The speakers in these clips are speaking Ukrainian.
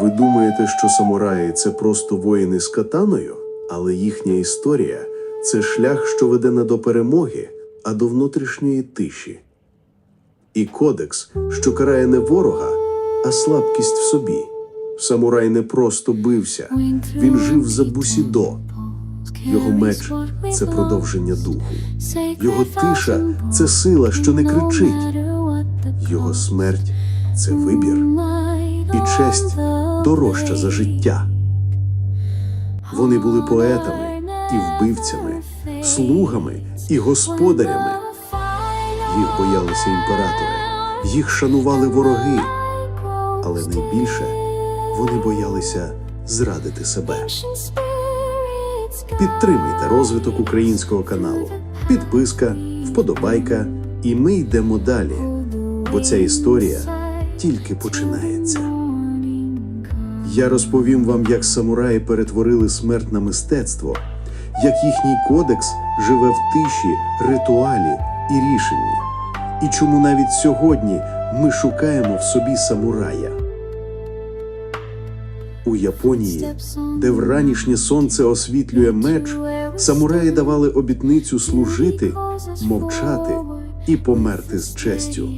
Ви думаєте, що самураї це просто воїни з катаною, але їхня історія це шлях, що веде не до перемоги, а до внутрішньої тиші. І кодекс, що карає не ворога, а слабкість в собі. Самурай не просто бився, він жив за бусідо. Його меч це продовження духу. Його тиша це сила, що не кричить. Його смерть це вибір. Честь дорожча за життя. Вони були поетами і вбивцями, слугами і господарями. Їх боялися імператори, їх шанували вороги, але найбільше вони боялися зрадити себе. Підтримайте розвиток українського каналу. Підписка, вподобайка, і ми йдемо далі, бо ця історія тільки починається. Я розповім вам, як самураї перетворили смерть на мистецтво, як їхній кодекс живе в тиші, ритуалі і рішенні, і чому навіть сьогодні ми шукаємо в собі самурая. У Японії, де вранішнє сонце освітлює меч, самураї давали обітницю служити, мовчати і померти з честю.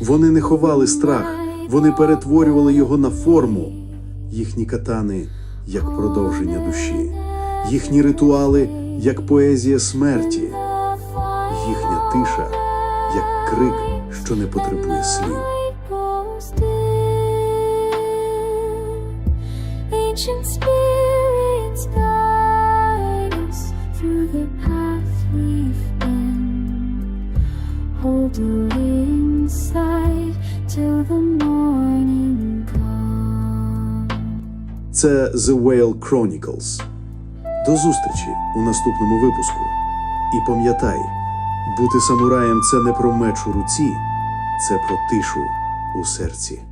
Вони не ховали страх, вони перетворювали його на форму. Їхні катани як продовження душі, їхні ритуали як поезія смерті, їхня тиша як крик, що не потребує слів. Through the path we've been. Hold inside Це The Whale Chronicles. До зустрічі у наступному випуску. І пам'ятай, бути самураєм це не про меч у руці, це про тишу у серці.